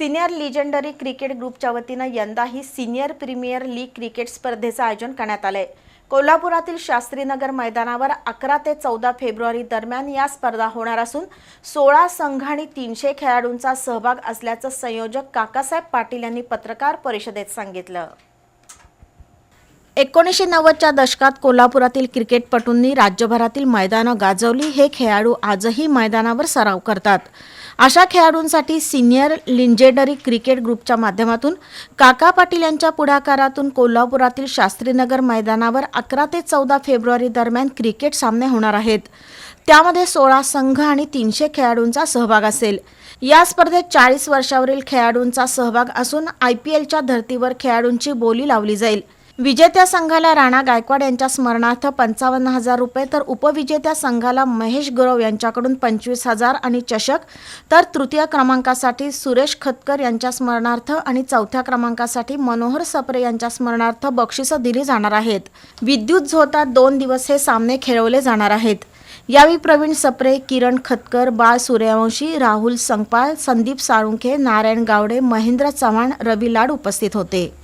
Senior legendary cricket ग्रुपच्या वतीनं यंदाही सिनियर प्रीमियर लीग क्रिकेट स्पर्धेचं आयोजन करण्यात आलंय. कोल्हापुरातील शास्त्रीनगर मैदानावर अकरा ते चौदा फेब्रुवारी दरम्यान या स्पर्धा होणार असून सोळा संघ आणि तीनशे खेळाडूंचा सहभाग असल्याचं संयोजक काकासाहेब पाटील यांनी पत्रकार परिषदेत सांगितलं. एकोणीसशे नव्वदच्या दशकात कोल्हापुरातील क्रिकेटपटूंनी राज्यभरातील मैदानं गाजवली. हे खेळाडू आजही मैदानावर सराव करतात. अशा खेळाडूंसाठी सिनियर लिंजेडरी क्रिकेट ग्रुपच्या माध्यमातून काका पाटील यांच्या पुढाकारातून कोल्हापुरातील शास्त्रीनगर मैदानावर अकरा ते चौदा फेब्रुवारी दरम्यान क्रिकेट सामने होणार आहेत. त्यामध्ये सोळा संघ आणि तीनशे खेळाडूंचा सहभाग असेल. या स्पर्धेत चाळीस वर्षावरील खेळाडूंचा सहभाग असून आय पी एलच्या धर्तीवर खेळाडूंची बोली लावली जाईल. विजेत्या संघाला राणा गायकवाड यांच्या स्मरणार्थ पंचावन्न हजार रुपये तर उपविजेत्या संघाला महेश गुरव यांच्याकडून पंचवीस हजार आणि चषक तर तृतीय क्रमांकासाठी सुरेश खतकर यांच्या स्मरणार्थ आणि चौथ्या क्रमांकासाठी मनोहर सप्रे यांच्या स्मरणार्थ बक्षिसं दिली जाणार आहेत. विद्युत झोतात दोन दिवस हे सामने खेळवले जाणार आहेत. यावेळी प्रवीण सप्रे किरण खतकर बाळ सूर्यवंशी राहुल संगपाळ संदीप साळुंखे नारायण गावडे महेंद्र चव्हाण रवी लाड उपस्थित होते.